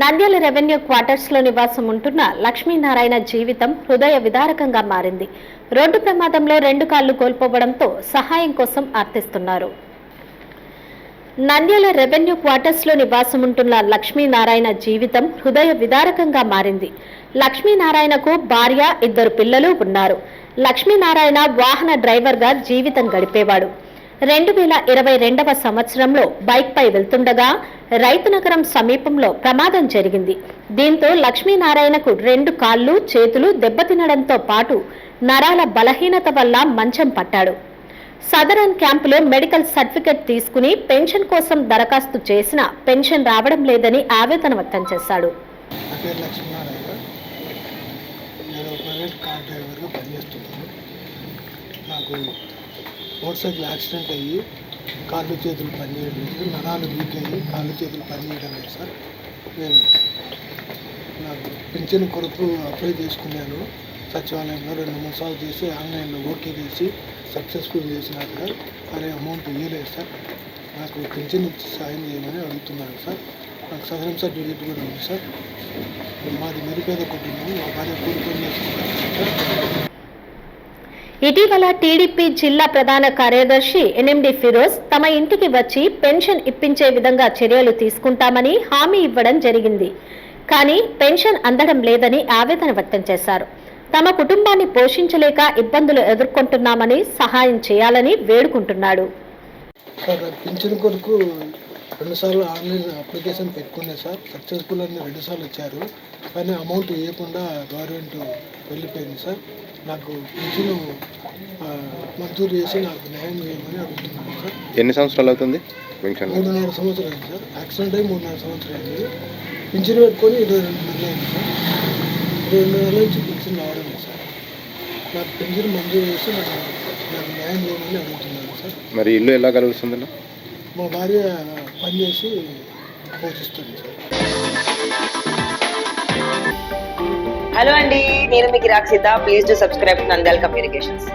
Nandyal revenue క్వార్టర్స్లో నివాసం ఉంటున్న లక్ష్మీనారాయణ జీవితం హృదయ విదారకంగా మారింది. రోడ్డు ప్రమాదంలో రెండు కాళ్ళు కోల్పోవడంతో సహాయం కోసం అర్థిస్తున్నారు నంద్యాల రెవెన్యూ క్వార్టర్స్లో నివాసం ఉంటున్న లక్ష్మీనారాయణ జీవితం హృదయ విదారకంగా మారింది. లక్ష్మీనారాయణకు భార్య ఇద్దరు పిల్లలు ఉన్నారు. లక్ష్మీనారాయణ వాహన డ్రైవర్గా జీవితం గడిపేవాడు. రెండు వేల ఇరవై రెండవ సంవత్సరంలో బైక్పై వెళ్తుండగా రైతునగరం సమీపంలో ప్రమాదం జరిగింది. దీంతో లక్ష్మీనారాయణకు రెండు కాళ్ళు చేతులు దెబ్బతినడంతో పాటు నరాల బలహీనత వల్ల మంచం పట్టాడు. సదరన్ క్యాంపులో మెడికల్ సర్టిఫికెట్ తీసుకుని పెన్షన్ కోసం దరఖాస్తు చేసినా పెన్షన్ రావడం లేదని ఆవేదన వ్యక్తం చేశాడు. నాకు మోటార్ సైకిల్ యాక్సిడెంట్ అయ్యి కాళ్ళు చేతులు పనిచేయడం లేదు. నరాలు వీక్ అయ్యి కాళ్ళు చేతులు పనిచేయడం లేదు సార్. నేను నాకు పెన్షన్ కొరకు అప్లై చేసుకున్నాను. సచివాలయంలో రెండు మూడు సార్లు చేసి ఆన్లైన్లో ఓకే చేసి సక్సెస్ఫుల్ చేసినారు సార్. అదే అమౌంట్ ఇవ్వలేదు సార్. నాకు పెన్షన్ ఇచ్చి సాయం చేయమని అడుగుతున్నాను సార్. నాకు సదరం సర్టిఫికేట్ కూడా ఉంది సార్. మాది నిరుపేద కుటుంబం మా భార్య కూలి చేసుకున్నాను సార్. ఇటీవల టీడీపీ జిల్లా ప్రధాన కార్యదర్శి ఎన్ఎండి ఫిరోజ్ తమ ఇంటికి వచ్చి పెన్షన్ ఇప్పించే విధంగా చర్యలు తీసుకుంటామని హామీ ఇవ్వడం జరిగింది. కానీ పెన్షన్ అందడం లేదని ఆవేదన వ్యక్తం చేశారు. తమ కుటుంబాన్ని పోషించలేక ఇబ్బందులు ఎదుర్కొంటున్నామని సహాయం చేయాలని వేడుకుంటున్నాడు. కొరకు రెండుసార్లు ఆన్లైన్ అప్లికేషన్ పెట్టుకున్నా సార్ సక్సెస్ఫుల్ అని రెండుసార్లు వచ్చారు కానీ అమౌంట్ ఇవ్వకుండా గవర్నమెంట్ వెళ్ళిపోయింది సార్. నాకు ఆ, మంజూరు చేసి నాకు న్యాయం చేయమని అడుగుతున్నాను సార్. ఎన్ని సంవత్సరాలు అవుతుంది మూడున్నర సంవత్సరం అయింది సార్. యాక్సిడెంట్ అయ్యి మూడున్నర సంవత్సరం అయింది. పింఛన్ పెట్టుకొని ఇరవై రెండు నెలలు అయింది సార్. ఇరవై రెండు నెలల నుంచి పింఛన్ రావడం లేదు సార్. నాకు పింఛన్ మంజూరు చేసి నాకు న్యాయం చేయమని అడుగుతున్నాను సార్. మరి ఇల్లు ఎలా కలుగుతుందన్న మా భార్య పనిచేసి పోషిస్తుంది సార్. హలో అండి నేను మీకు Rakshitha please to subscribe Nandyala communications